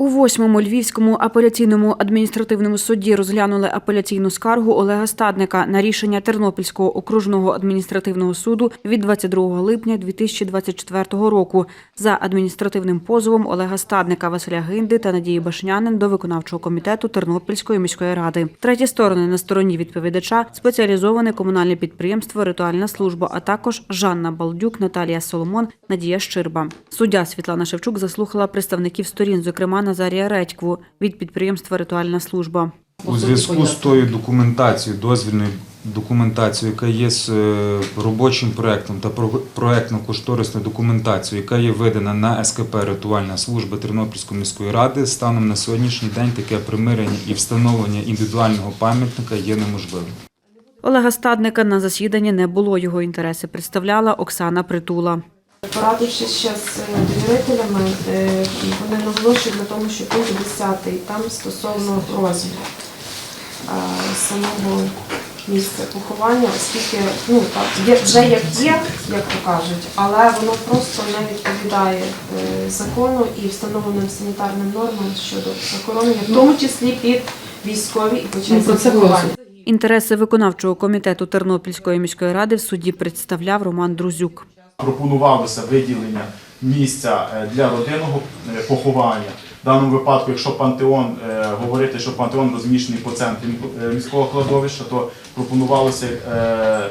У восьмому львівському апеляційному адміністративному суді розглянули апеляційну скаргу Олега Стадника на рішення Тернопільського окружного адміністративного суду від 22 липня 2024 року за адміністративним позовом Олега Стадника, Василя Гинди та Надії Башнянин до виконавчого комітету Тернопільської міської ради. Треті сторони на стороні відповідача спеціалізоване комунальне підприємство Ритуальна служба, а також Жанна Балдюк, Наталія Соломон, Надія Щирба. Суддя Світлана Шевчук заслухала представників сторін, зокрема Назарія Редькву від підприємства Ритуальна служба. У зв'язку з тою документацією, дозвільною документацією, яка є з е, робочим проектом та про- проектно-кошторисною документацією, яка є видана на СКП Рятувальна служба Тернопільської міської ради, станом на сьогоднішній день таке примирення і встановлення індивідуального пам'ятника є неможливим. Олега Стадника на засіданні не було. Його інтереси представляла Оксана Притула. Порадившись ще з е, довірителями, е, вони наголошують на тому, що пункт 10 там стосовно розміру самого місця поховання, оскільки ну, так, є, вже як є, як то кажуть, але воно просто не відповідає е, закону і встановленим санітарним нормам щодо захоронення, в тому числі під військові і Ну, це поховання. Інтереси виконавчого комітету Тернопільської міської ради в суді представляв Роман Друзюк. Пропонувалося виділення місця е, для родинного е, поховання. В даному випадку, якщо пантеон е, говорити, що пантеон розміщений по центрі міського кладовища, то пропонувалося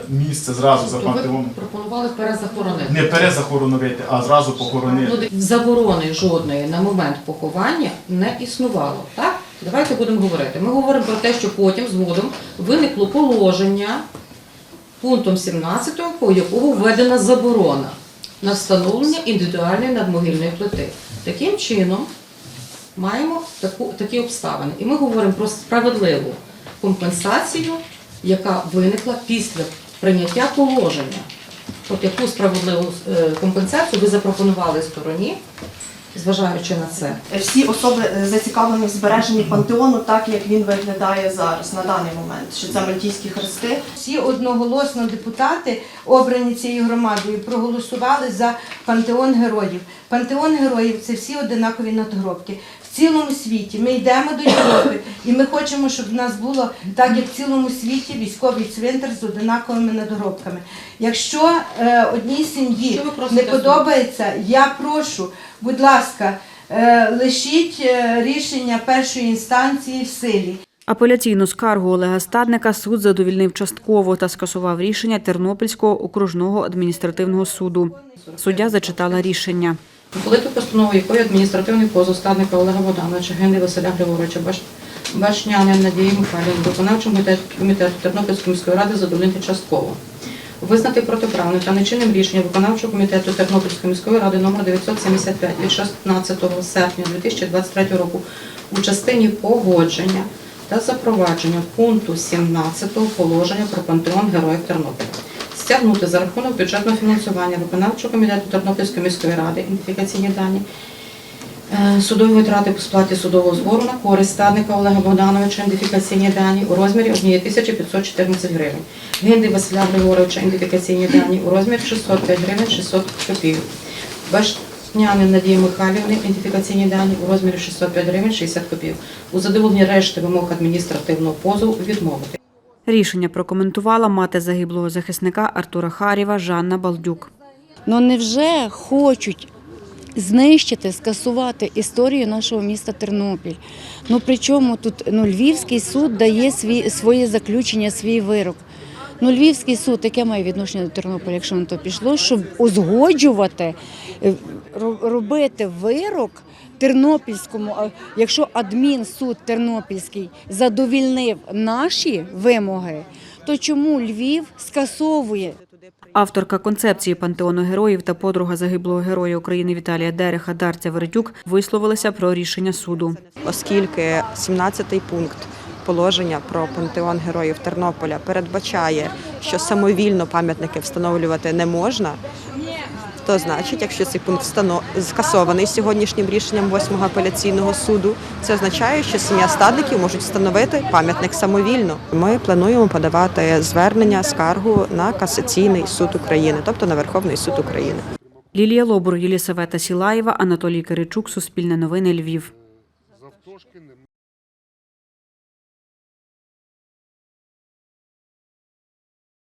місце зразу за То пантеоном пропонували перезахоронити. не перезахоронити, а зразу похоронити. Ну, заборони жодної на момент поховання не існувало. Так? Давайте будемо говорити. Ми говоримо про те, що потім згодом виникло положення пунктом 17, по якого введена заборона на встановлення індивідуальної надмогильної плити. Таким чином маємо таку, такі обставини. І ми говоримо про справедливу компенсацію, яка виникла після прийняття положення. От яку справедливу е, компенсацію ви запропонували стороні, зважаючи на це. всі особи е, зацікавлені в збереженні пантеону, так як він виглядає зараз на даний момент, що це мальтійські хрести. Всі одноголосно депутати, обрані цією громадою, проголосували за пантеон героїв. Пантеон героїв це всі одинакові надгробки. Цілому світі ми йдемо до Європи, і ми хочемо, щоб в нас було так, як в цілому світі військовий цвинтар з одинаковими надгробками. Якщо е, одній сім'ї не подобається, я прошу, будь ласка, е, лишіть е, рішення першої інстанції в силі. Апеляційну скаргу Олега Стадника суд задовільнив частково та скасував рішення Тернопільського окружного адміністративного суду. Суддя зачитала рішення. Ухвалити постанову, якою адміністративний позов стадника Олега Богдановича, Генди Василя Григоровича, Баш... Башнянин Надії Михайлівни, виконавчому комітету Тернопільської міської ради задовольнити частково. Визнати протиправним та нечинним рішення виконавчого комітету Тернопільської міської ради номер 975 від 16 серпня 2023 року у частині погодження та запровадження пункту 17 положення про пантеон Героїв Тернополя. Стягнути за рахунок бюджетного фінансування виконавчого комітету Тернопільської міської ради ідентифікаційні дані е, судові витрати по сплаті судового збору на користь стадника Олега Богдановича ідентифікаційні дані у розмірі 1514 гривень. Гинди Василя Григоровича ідентифікаційні дані у розмірі 605 гривень 600 копійок. Башнянин Надії Михайлівни ідентифікаційні дані у розмірі 605 гривень 60 копійок. У задоволенні решти вимог адміністративного позову відмовити. Рішення прокоментувала мати загиблого захисника Артура Харєва Жанна Балдюк. Ну невже хочуть знищити, скасувати історію нашого міста Тернопіль? Ну причому тут ну, Львівський суд дає свій, своє заключення, свій вирок. Ну, Львівський суд, яке має відношення до Тернополя, якщо на то пішло, щоб узгоджувати, е, робити вирок Тернопільському, якщо адмінсуд Тернопільський задовільнив наші вимоги, то чому Львів скасовує Авторка концепції пантеону героїв та подруга загиблого героя України Віталія Дереха Дарця Веретюк висловилися про рішення суду. оскільки 17-й пункт положення про пантеон героїв Тернополя передбачає, що самовільно пам'ятники встановлювати не можна. То значить, якщо цей пункт встано... скасований сьогоднішнім рішенням 8-го апеляційного суду, це означає, що сім'я стадників можуть встановити пам'ятник самовільно. Ми плануємо подавати звернення скаргу на касаційний суд України, тобто на Верховний суд України. Лілія Лобур, Єлісавета Сілаєва, Анатолій Киричук, Суспільне новини, Львів.